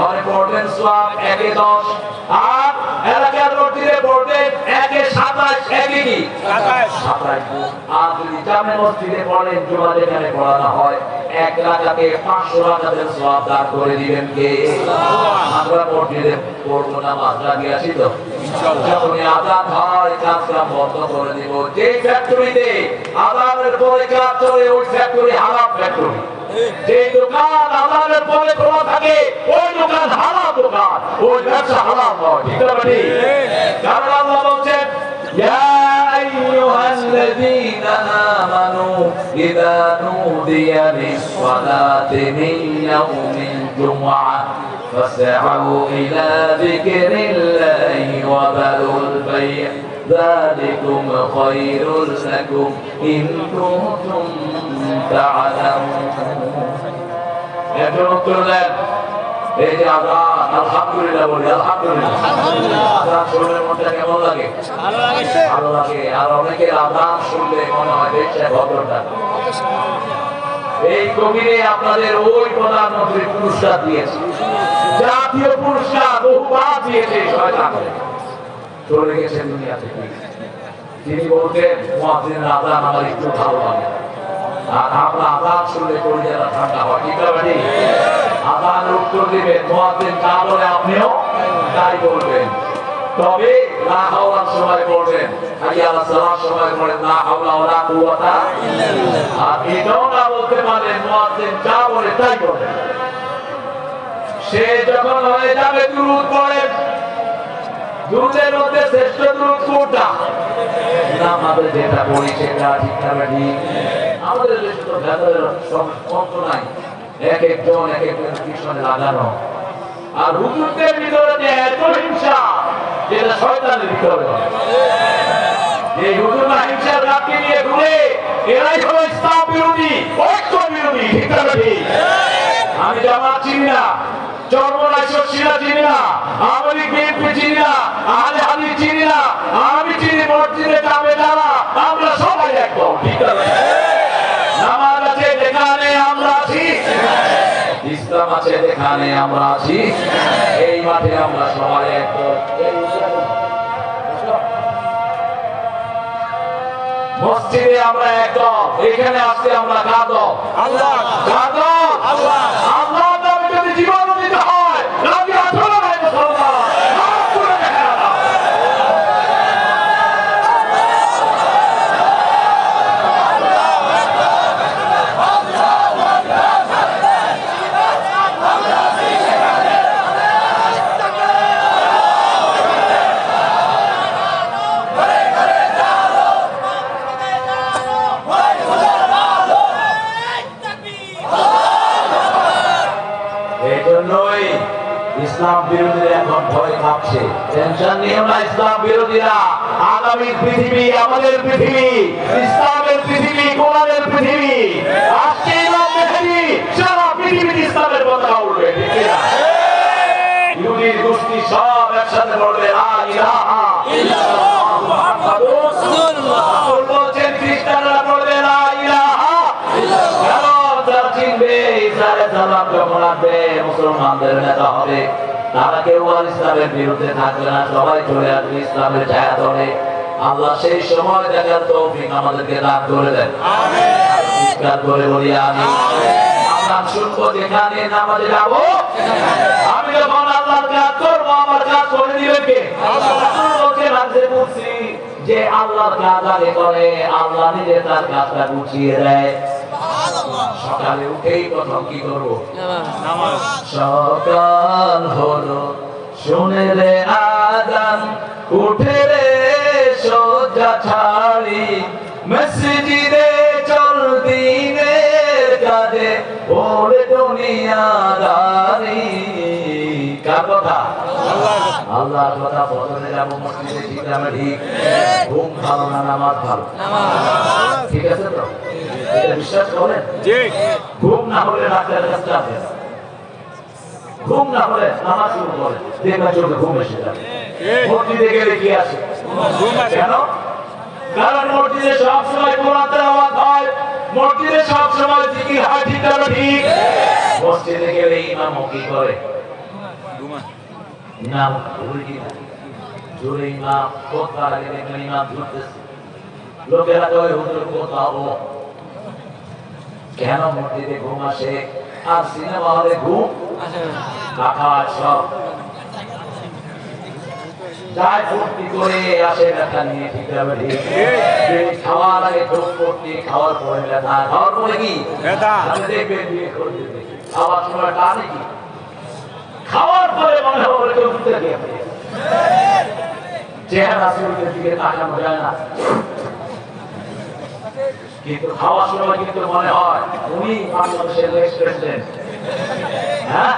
ঘরে পড়বেন সোয়াব একে দশ আর এলাকার মসজিদে পড়বেন একে সাতাশ একে কি? সাতাশ। আর যদি জামে মসজিদে পড়েন জুমা যেখানে পড়ানো হয় এক রাকাতে পাঁচশো রাকাতের সোয়াব দান করে দিবেন কে? আমরা মসজিদে পড়ব না মাত্রা তো? যখনই হয় কাজ বন্ধ করে দিব। যে ফ্যাক্টরিতে আজানের পরে কাজ চলে ওই ফ্যাক্টরি হারাম ফ্যাক্টরি যে দোকান আজানের পরে খোলা থাকে ওই দোকান হারাম দোকান ওই ব্যবসা হারাম নয় ঠিক আছে ঠিক? কারণ আল্লাহ বলছেন يا أيها الذين آمنوا إذا نودي للصلاة من يوم الجمعة فاسعوا إلى ذكر الله وذروا البيع ذلكم خير لكم إن كنتم تعلمون একজন উত্তর দেন এই যে আজান আলহামদুলিল্লাহ বলি আলহামদুলিল্লাহ আজান শুনলে মনটা কেমন লাগে ভালো লাগে আর অনেকে আজান শুনলে মনে হয় দেখছে ভদ্রটা এই কবিরে আপনাদের ওই প্রধানমন্ত্রী পুরস্কার দিয়েছে জাতীয় পুরস্কার বহুবার দিয়েছে শয়তান চলে গেছেন দুনিয়া থেকে। তিনি বলতেন, মুয়াজ্জিনের আজান আমার একটু ভালো লাগে। আর আমরা আজান শুনলে কলিজাটা ঠান্ডা হয়। ঠিক আছে ঠিক? উত্তর দিবেন, মুয়াজ্জিন যা বলে আপনিও তাই বলবেন। তবে লা হাওলার সময় বলবেন হাইয়া আলাস সালাম সময় বলেন, লা হাওলা ওয়ালা কুওয়াতা আর এটাও না বলতে পারেন, মুয়াজ্জিন, যা বলে তাই বলেন সে যখন হয়ে যাবে, দুরুদ পড়েন। মধ্যে শ্রেষ্ঠ আমাদের যেটা ঠিক ঠিক। আমাদের নাই। এক একজন এক একজন লাগানো। আর ভিতরে যে এত হিংসা, যেটা শয়তানের ভিতরে এই হিংসার রাতকে নিয়ে ঘুরে, এরাই হলো ইসলাম বিরোধী, ঐক্য বিরোধী, ঠিক আমি জামাত চিনি না। চরমনাই শশীলা চিনি আওয়ামী বিএনপি চিনি না আহলে হাদিস চিনি না আমি চিনি মসজিদে যাবে যারা আমরা সবাই একদম ঠিক আছে নামাজ আছে যেখানে আমরা আছি। ইসলাম আছে যেখানে আমরা আছি। এই মাঠে আমরা সবাই একদম মসজিদে আমরা একদম এখানে আসতে আমরা কাদম আল্লাহ। কাদম পৃথিবী, আমাদের পৃথিবী, ইসলামের পৃথিবী, কোরআনের পৃথিবী। আজকে ইমাম সারা পৃথিবীতে ইসলামের পতাকা উঠবে মুসলমানদের নেতা হবে। তারা কেউ আর ইসলামের বিরুদ্ধে থাকবে না, সবাই চলে আসবে ইসলামের ছায়া ধরে আল্লাহ সেই সময় দেখার তৌফিক আমাদেরকে দান করে দেন। চিৎকার করে বলি আমি আমরা শুনব যেখানে নামাজে যাব। আমি যখন আল্লাহর কাজ করব আমার কাজ করে দিবে কে? রাসূল বলছেন হাদিসে কুদসি যে আল্লাহর কাজ আগে করে আল্লাহ নিজে তার কাজটা গুছিয়ে দেয়। সকালে উঠেই প্রথম কি করব? সকাল হলো। শুনে রে আজান উঠে রে সোজা ছাড়ি মসজিদে চল দিনের কাজে ওরে দুনিয়াদারি। কার কথা? আল্লাহর কথা বদলে যাব মসজিদে ঠিক না ঠিক ঘুম ভালো না নামাজ ভালো। ঠিক আছে তো? বিশ্বাস করেন ঘুম না হলে ডাক্তারের কাছে যাবে ঘুম না হলে নামাজ শুরু করে দেখবেন চোখে ঘুম এসে যাবে। মসজিদে গেলে কি আছে আসে। কেন? কারণ মসজিদে সব সময় কোরআনের আওয়াজ হয়। মসজিদে সব সময় জিকির হয় ঠিক না ঠিক? মসজিদে গেলে ইমাম কি করে? ইমাম ভুল কিনা? জোরে ইমাম কোথা দেখলেন ইমাম ঝুলতেছে লোকেরা কয় হুজুর কোথাও কেন মসজিদে ঘুম আসে? আর সিনেমা হলে ঘুম? আকাশ সব যায় ফুর্তি করে আসে ব্যথা নিয়ে ঠিক। যাবে ঠিক খাওয়ার আগে চোখ ফুর্তি খাওয়ার পরে ব্যথা। খাওয়ার পরে কি? দেখবেন বিয়ে করতে দেখি খাওয়ার সময় টানে কি? খাওয়ার পরে মনে হবে কেউ গিয়ে চেহারা শরীরের দিকে তাকানো যায় না। কিন্তু খাওয়ার সময় কিন্তু মনে হয় উনি বাংলাদেশের হ্যাঁ?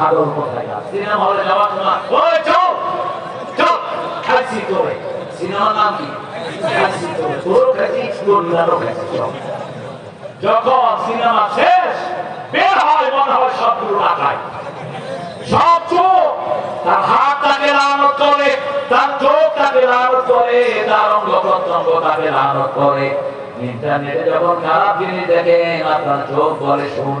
সাগর কোথায় হলে যাওয়ার সময়, ওই চল চল খাইছি তোরে তার চোখ তাকে লানত করে, তার অঙ্গ প্রত্যঙ্গ তাকে লানত করে। ইন্টারনেটে যখন খারাপ জিনিস দেখেন, আপনার চোখ বলে শুন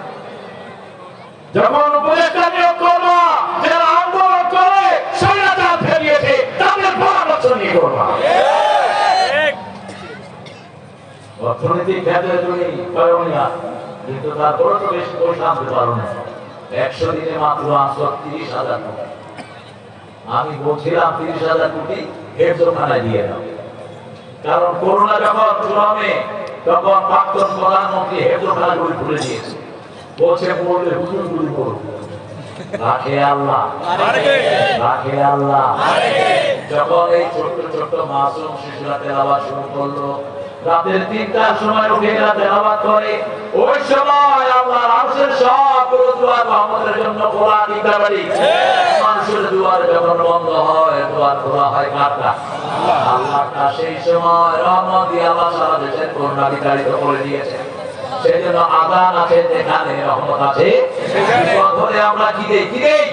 যখন উপদেষ্টা নিয়োগ করবা, যারা আন্দোলন করে স্বৈরাচার ফেরিয়েছে তাদের পরামর্শ করবা। অর্থনৈতিক তুমি করণীয় মাত্র আসো তিরিশ হাজার আমি বলছিলাম তিরিশ হাজার কোটি হেফজোখানায় দিয়ে দাও। কারণ করোনা যখন চূড়ামে তখন প্রাক্তন প্রধানমন্ত্রী হেফজোখানাগুলি খুলে দিয়েছে বলছে পড়লে হুজুর গুলি করুন রাখে আল্লাহ। রাখে আল্লাহ। যখন এই ছোট্ট ছোট্ট মাসুম শিশুরা তেলাওয়াত শুরু করল রাতের তিনটার সময় উঠে এরা তেলাওয়াত করে। ওই সময় আল্লাহ আরশের সব দুয়ার আমাদের জন্য খোলা দিতে পারি মানুষের দুয়ার যখন বন্ধ হয় দুয়ার খোলা হয় কারটা? আল্লাহটা সেই সময় রহমত দিয়ে আল্লাহ সারা দেশের করোনা বিতাড়িত করে দিয়েছে। সেই জন্য আদান আছে যেখানে রহমত আছে। ঘরে আমরা কি দেই কি দেই?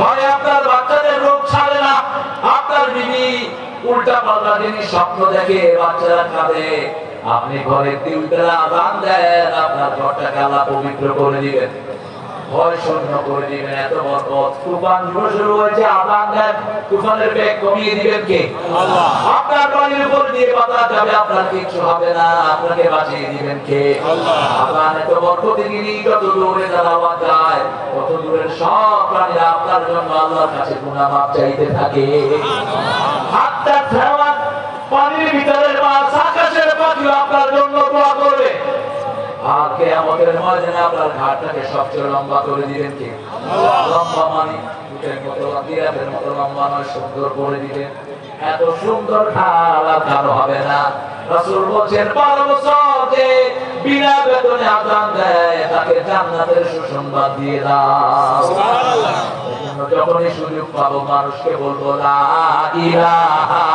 ঘরে আপনার বাচ্চাদের রোগ ছাড়ে না। আপনার বিবি উল্টা পাল্টা জিনিস স্বপ্ন দেখে বাচ্চারা কাঁদে। আপনি ঘরে তিনটা আদান দেন, আপনার ঘরটাকে আল্লাহ পবিত্র করে দিবেন। ভয় শূন্য করে দিবেন এত বরকত তুফান শুরু শুরু হয়েছে আদান দেন। তুফানের বেগ কমিয়ে দিবেন কে? আল্লাহ। আপনার বাড়ির উপর দিয়ে বাতাস যাবে আপনার কিছু হবে না আপনাকে বাঁচিয়ে দিবেন কে? আল্লাহ। আপনার এত বরকতি গিরি যত দূরে দাঁড়াওয়া যায় তত দূরের সব প্রাণীরা আপনার জন্য আল্লাহর কাছে গুনাহ মাপ চাইতে থাকে। হাতটা ফেরান পানির ভিতরের মাছ আকাশের পাখি আপনার জন্য দোয়া করবে। আর কে আমাদের ময়দানে আপনার ঘাটটাকে সবচেয়ে লম্বা করে দিবেন কে? লম্বা মানে উটের মতো জিরাফের মতো লম্বা নয় সুন্দর করে দিবেন। এত সুন্দর ঢাল আর কারও হবে না। রাসূল বলছেন বারো বছর যে বিনা বেতনে আদান দেয় তাকে জান্নাতের সুসংবাদ দিয়ে দাও। এজন্য যখনই সুযোগ পাবো মানুষকে বলব লা ইলাহা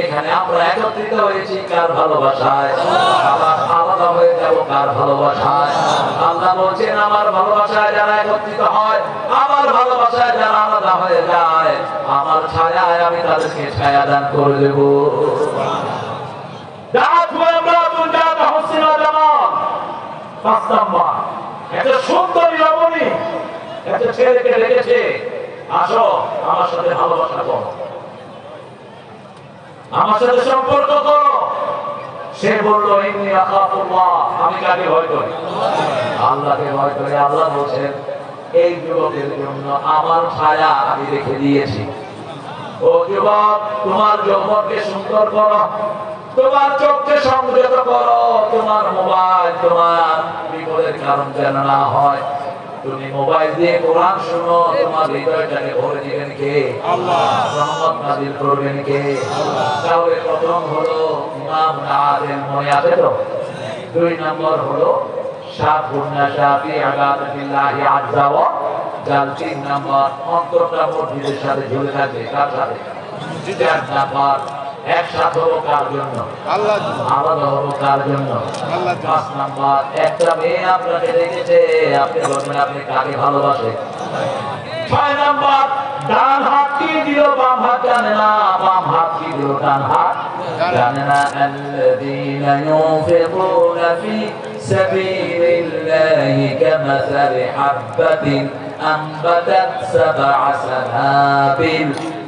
এখানে আমরা একত্রিত হয়েছি কার ভালোবাসায় আবার আলাদা হয়ে যাব কার ভালোবাসায় আল্লাহ বলছেন আমার ভালোবাসায় যারা একত্রিত হয় আমার ভালোবাসায় যারা আলাদা হয়ে যায়, আমার ছায়ায় আমি তাদেরকে ছায়া দান করে দেব একটা সুন্দরী রমণী একটা ছেলেকে ডেকেছে আসো, আমার সাথে ভালোবাসা করো। আমার সাথে সম্পর্ক করো। সে বলল এমনি আমি কাকে ভয় করি? আল্লাহকে ভয় করি আল্লাহ বলছেন, এই যুবকের জন্য আমার ছায়া আমি রেখে দিয়েছি। ও যুবক, তোমার যৌবনকে সুন্দর করো, তোমার চোখকে সংযত করো, তোমার মোবাইল তোমার বিপদের কারণ যেন না হয়। তুমি মোবাইল দিয়ে কোরআন শুনো তোমার হৃদয়টাকে ভরে দিবেন কে? রহমত নাজিল করবেন কে? তাহলে প্রথম হলো ইমাম আলেম মনে আছে তো? দুই নম্বর হলো সাফুন্না শাফি আগাতুল্লাহি আজ্জা ওয়া জাল। তিন নম্বর অন্তরটা মসজিদের সাথে ঝুলে থাকবে কার সাথে? চার নম্বর একসাথে হবো কার জন্য আল্লাহ আলাদা হবো কার জন্য আল্লাহ পাঁচ নাম্বার একটা মেয়ে আপনাকে দেখেছে আপনি বলবেন আপনি কাকে ভালোবাসে ছয় নাম্বার ডান হাত কি দিল বাম হাত জানে না বাম হাত কি দিল ডান হাত জানে না الذين ينفقون في سبيل الله كمثل حبة أنبتت سبع سنابل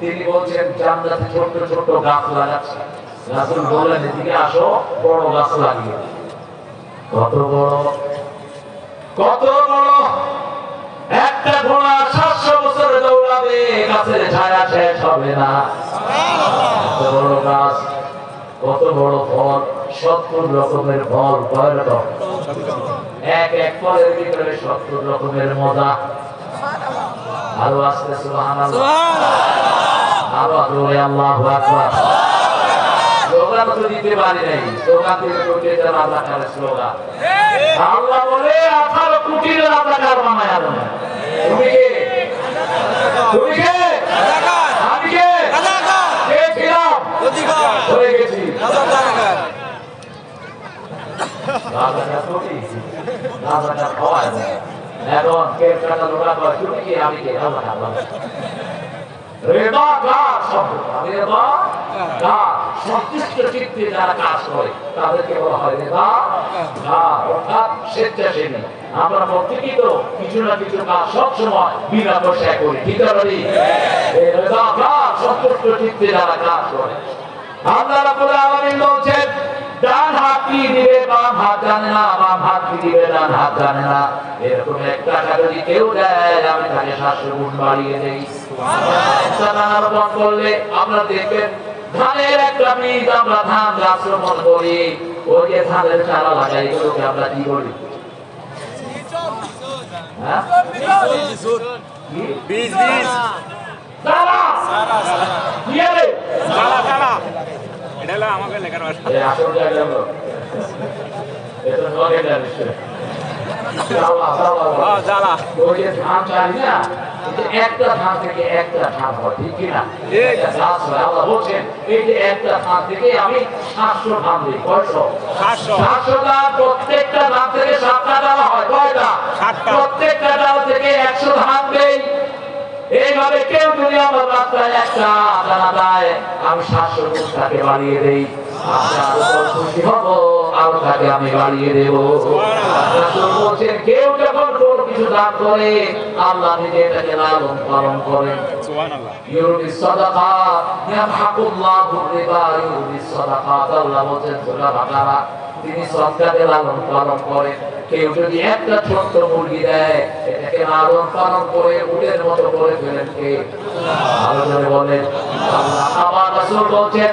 তিনি বলছেন জান্নাতে ছোট ছোট গাছ লাগাচ্ছে। রাসূল বললেন, এদিকে আসো, বড় গাছ লাগিয়ে কত বড়? কত বড়? একটা ঘোড়া সাতশো বছর দৌড়াবে, গাছের ছায়া শেষ হবে না। কত বড় গাছ? কত বড় ফল? সত্তর রকমের ফল কয় এক এক ফলের ভিতরে সত্তর রকমের মজা। আরও আসতে সুবহান আরও জোরে আল্লাহু আকবার। স্লোগান তো দিতে পারি নাই। স্লোগান দিতে করতে স্লোগান। কোটির রাজাকার হওয়ায় এখন কে কাটা লোকা তুমি কে? আমি কে? রাজাকার ডান হাত কি দিবে, বাম হাত জানে না, বাম হাত কি দিবে, ডান হাত জানে না। এরকম টাকা যদি কেউ দেয়, আমি তাকে সাতশো বাড়িয়ে দেই। রোপণ করলে আমরা দেখবেন ধানের একটা বীজ আমরা ধান গাছ রোপণ করি। ওই যে ধানের চারা লাগাই এগুলোকে আমরা কি করি? হ্যাঁ? বীজ বীজ। চারা! এটা হলো আমাকে লেখার ভাষা। এটা জানিস। জ্বালা ওই যে ধান চাই না? একটা ধান থেকে একটা ধান হয় ঠিক কিনা? আল্লাহ বলছেন এই যে একটা ধান থেকে আমি সাতশো ধান দিই কয়শো? সাতশো। ধান প্রত্যেকটা ধান থেকে সাতটা ডাল হয় কয়টা? প্রত্যেকটা ডাল থেকে একশো ধান দেই। এইভাবে কেউ যদি আমার রাস্তায় একটা দানা দেয় আমি সাতশো তাকে বাড়িয়ে দেই। আপনার খুশি হব আরও তাকে আমি বাড়িয়ে দেবো। বলছেন কেউ কিছু দান করে আল্লাহ নিজে এটাকে লালন পালন করেন ইউরবি সাদাকা ইয়ামহাকুল্লাহু রিবা ইউরবি সাদাকা আল্লাহ বলেন সূরা বাকারা তিনি সদকাকে লালন পালন করেন কেউ যদি একটা ছোট্ট মুরগি দেয় এটাকে লালন পালন করে উটের মতো করে ফেলেন কে? বলেন। আল্লাহ রাসূল বলছেন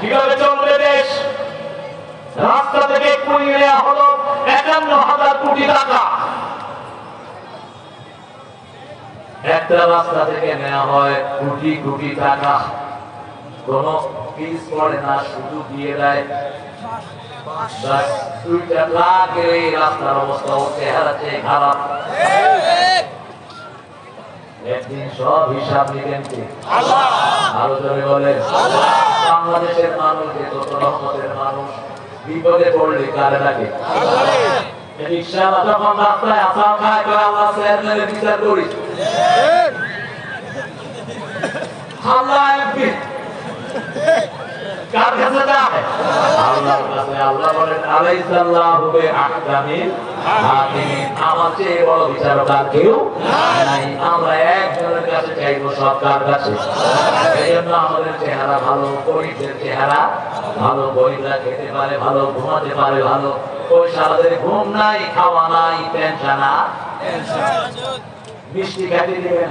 কীভাবে চলবে দেশ রাস্তা থেকে কুড়িয়ে নেওয়া হলো একান্ন হাজার কোটি টাকা। একটা রাস্তা থেকে নেওয়া হয় কোটি কোটি টাকা। কোন পিস পড়ে না, শুধু দিয়ে দেয়। দুইটা লাগে এই রাস্তার অবস্থা চেহারা। চেয়ে খারাপ একদিন সব হিসাব নিবেন কি? আরও জোরে বলেন। বাংলাদেশের মানুষ যে যত রহমতের মানুষ বিপদে পড়লে কারে লাগে? রিক্সাওয়ালা যখন রাস্তায় আসাম খায় কয় আল্লাহ চেয়ারম্যানের বিচার করি। আল্লাহ এমপি একজনের কাছে আমাদের চেহারা ভালো চেহারা ভালো গরিবরা খেতে পারে ভালো, ঘুমাতে পারে ভালো। ওই সারাদের ঘুম নাই, খাওয়া নাই টেনশন মিষ্টি খাইতে দেবেন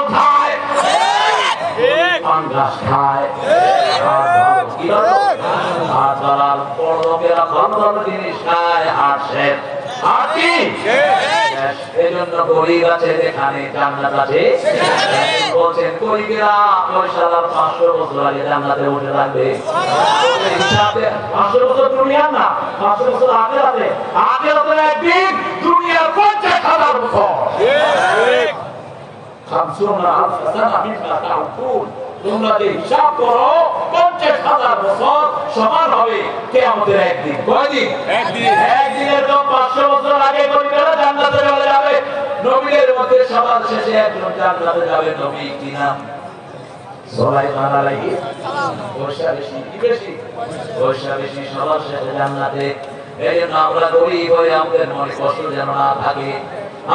পাঙ্গাস খায়। আর? যারা বড় লোকেরা ভালো জিনিস খায় আর শেষ আর কি? এজন্য গরিব আছে যেখানে জান্নাত আছে বলছেন গরিবেরা পয়সাদার পাঁচশো বছর আগে জান্নাতে উঠে থাকবে। পাঁচশো বছর দুনিয়ার না পাঁচশো বছর আগে আছে আগে একদিন দুনিয়ার পঞ্চাশ হাজার বছর। খামসুনা আলফ সানা মিম্মা তাউকুন তোমরা যে হিসাব করো পঞ্চাশ হাজার বছর সমান হবে। কেয়ামতের একদিন কয়দিন? একদিন। একদিনের তো পাঁচশো বছর আগে গরিবেরা জান্নাতে চলে যাবে। নবীদের মধ্যে সবার শেষে একজন জান্নাতে যাবে নবী কি নাম? সুলাইমান আলাইহিস সালাম। পয়সা বেশি কি বেশি? পয়সা বেশি সবার শেষে জান্নাতে। এই জন্য আমরা গরিব হয়ে আমাদের মনে কষ্ট যেন না থাকে।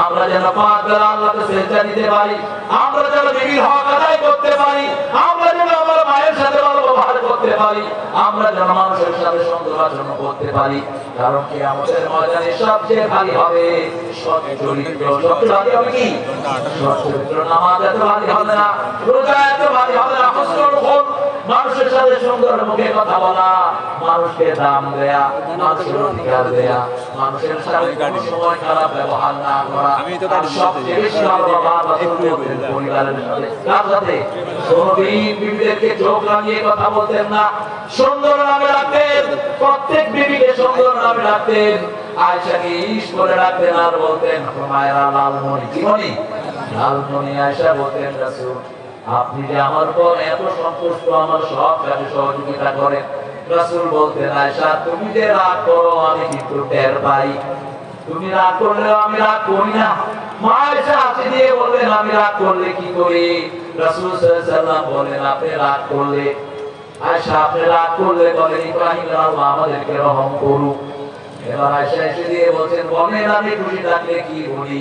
আমরা যেন পাঁচ বেলা আল্লাহকে সেজদা দিতে পারি, আমরা যেন বিবির হক আদায় করতে পারি, আমরা যেন আমার মায়ের সাথে ভালো ব্যবহার করতে পারি, আমরা যেন মানুষের সাথে সুন্দর আচরণ করতে পারি। কারণ কি আমাদের ময়দানে সবচেয়ে ভারী হবে সৎ চরিত্র সবচেয়ে ভারী হবে কি? সৎ চরিত্র নামাজ এত ভারী হবে না, রোজা এত ভারী হবে না খোল মানুষের সাথে সুন্দর মুখে কথা বলা মানুষকে দাম দেয়া মানুষের অধিকার দেয়া মানুষের সাথে কোনো সময় খারাপ ব্যবহার না করা। আর সবচেয়ে বেশি ভালোবাসা রাসূল পরিবারের সাথে কার সাথে? কোনদিন বিবিদেরকে চোখ রাঙিয়ে কথা বলতেন না। সুন্দর নামে রাখতেন প্রত্যেক বিবিকে সুন্দর নামে রাখতেন আয়সাকে ইস করে রাখতেন আর বলতেন মায়েরা লালমণি কি মনি? লালমণি আয়সা বলতেন রাসূল আপনি যে আমার পর এত সন্তুষ্ট, আমার সব কাজে সহযোগিতা করেন। রাসূল বলতেন আয়সা তুমি যে রাগ করো, আমি কিন্তু টের পাই। তুমি রাগ করলেও আমি রাগ করি না। হাসি দিয়ে বললেন, আমি রাগ করলে কি করি? রাসূল সাল্লাল্লাহু বলেন আপনি রাগ করলে আয়সা আপনি রাগ করলে বলেন, ইব্রাহিম আমাদেরকে রহম করুক। এবার আয়সা এসে দিয়ে বলছেন, বলেন, আমি খুশি থাকলে কি বলি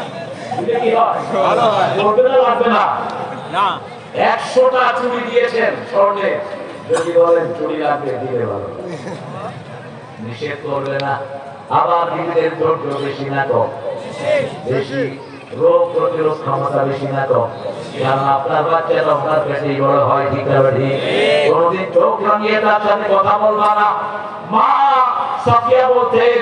ভালো হয়। না লাগবে না। না। একশোটা চুরি দিয়েছেন স্বর্ণে। যদি বলেন চুরি লাগবে দিলে ভালো। নিষেধ করবে না। আবার নিজেদের ধৈর্য বেশি না কম বেশি রোগ প্রতিরোধ ক্ষমতা বেশি না কম কারণ আপনার বাচ্চাটা আপনার পেটেই বড় হয় ঠিক আছে ঠিক কোনদিন চোখ রাঙিয়ে তার সাথে কথা বলবা না। মা সাফিয়া বলতেন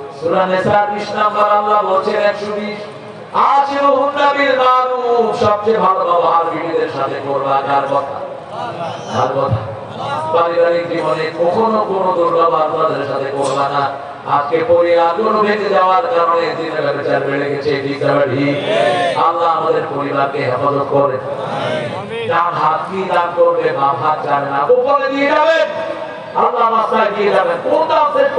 সূরা নিসা 20 নম্বর আল্লাহ বলছেন 120 আশরু হুন্নাবিল মারুফ সবচেয়ে ভালো ব্যবহার বীরদের সাথে করবা কার কথা? আর কথা? পারিবারিক জীবনে কখনো কোনো দুর্ব্যবহার তাদের সাথে করবা না। আজকে পরিবারগুলো ভেঙে যাওয়ার কারণে দিনের বিচার বেড়ে গেছে ঠিক আল্লাহ আমাদের পরিবারকে হেফাজত করে ডান হাত কি দান করবে বাম হাত জানে না। গোপনে দিয়ে যাবেন। আল্লাহ রাস্তায় দিয়ে যাবেন। কোনটা শ্রেষ্ঠ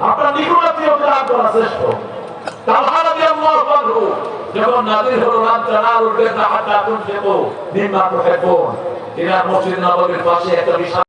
আপনার নিকটাত্মীয়কে দান করা শ্রেষ্ঠ। তালহা রাদিয়াল্লাহু আনহু যখন নাযির হলো মসজিদ নববীর পাশে একটা বিশাল